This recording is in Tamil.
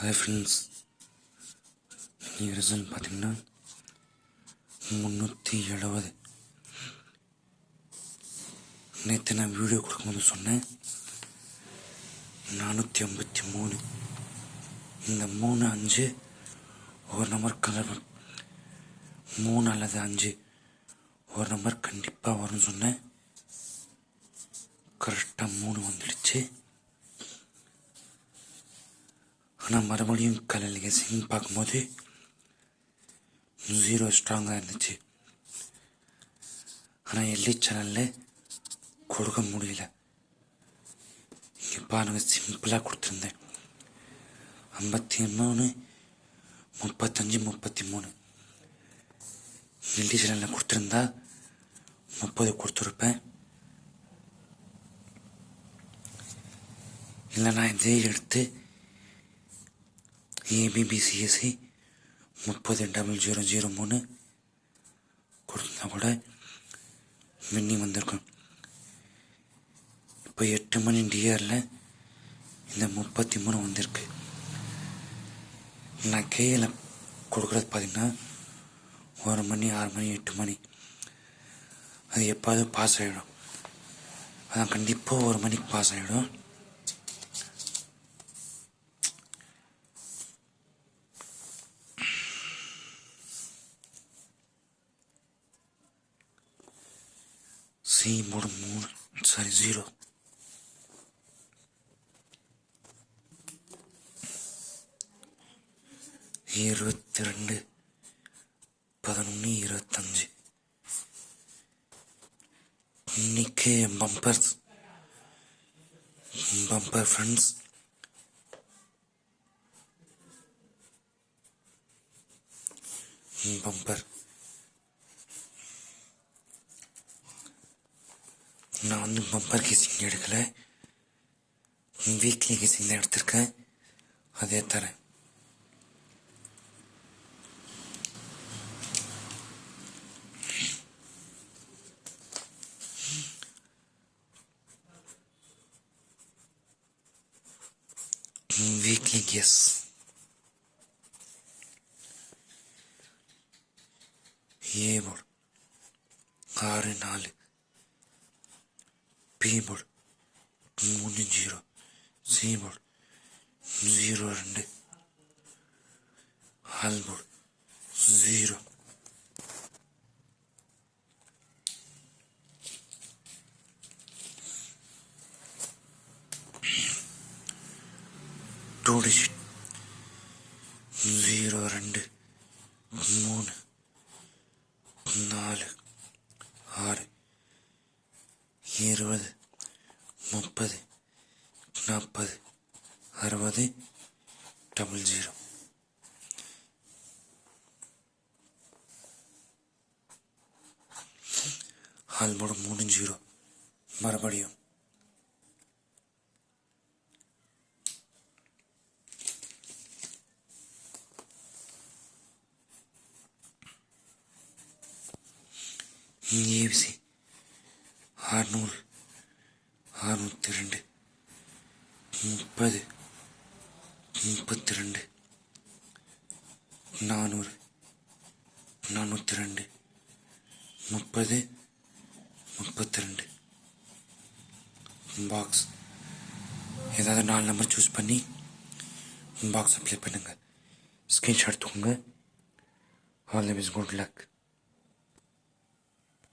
ஹாய் ஃப்ரெண்ட்ஸ் நீங்கள் ரிசல்ட் பார்த்தீங்கன்னா முந்நூற்றி எழுபது நேற்று நான் வீடியோ கொடுக்கும்போது சொன்னேன். நானூற்றி ஐம்பத்தி மூணு. இந்த மூணு அஞ்சு ஒரு நம்பர் கலர் மூணு அல்லது அஞ்சு ஒரு நம்பர் கண்டிப்பாக வரும்னு சொன்னேன். கரெக்டாக மூணு வந்துடுச்சு. ஆனால் மறுபடியும் கலையில் சிங் பார்க்கும்போது ஜீரோ ஸ்ட்ராங்காக இருந்துச்சு. ஆனால் எல்லி சேனலில் கொடுக்க முடியல. இங்கே பாருங்கள் சிம்பிளாக கொடுத்துருந்தேன். ஐம்பத்தி மூணு முப்பத்தஞ்சு முப்பத்தி மூணு. எல்லி சேனலில் கொடுத்துருந்தா முப்பது கொடுத்துருப்பேன். இல்லை நான் இதே எடுத்து ஏபிபிசிஎஸ்சி முப்பது டபுள் ஜீரோ ஜீரோ மூணு கொடுத்தா கூட மின்னி வந்திருக்கும். இப்போ எட்டு மணி டிஆரில் இந்த முப்பத்தி மூணு வந்திருக்கு. நான் கேயில் கொடுக்குறது பார்த்தீங்கன்னா ஒரு மணி ஆறு மணி எட்டு மணி. அது எப்பாவது பாஸ் ஆகிடும் அதான் கண்டிப்பாக ஒரு மணிக்கு பாஸ் ஆகிடும் சி மூணு மூணு zero ஜீரோ இருபத்தி ரெண்டு பதினொன்று இருபத்தஞ்சு. இன்னைக்கு பம்பர் பம்பர் ஃப்ரெண்ட்ஸ் பம்பர் நான் வந்து பம்பர் கிசிங் எடுக்கலை. வீக்லி கிசிங் தான் எடுத்திருக்கேன். அதே தரேன். வீக்லி கேஸ் ஏ ஆறு நாலு. பி போர்டு மூணு ஜீரோ சி போர்டு ஜீரோ ரெண்டு all board zero two digit zero ரெண்டு மூணு நாலு ஆறு இருபது முப்பது நாற்பது அறுபது டபுள் ஜீரோ. ஆல்போட மூணு ஜீரோ. மறுபடியும். ஏபிசி அறுநூறு அறுநூற்றி ரெண்டு முப்பது முப்பத்தி ரெண்டு நானூறு நானூற்றி ரெண்டு முப்பது முப்பத்தி ரெண்டு பாக்ஸ் ஏதாவது நாலு நம்பர் சூஸ் பண்ணி பாக்ஸ் அப்ளை பண்ணுங்கள் ஸ்க்ரீன்ஷாட் தூங்க all the best good luck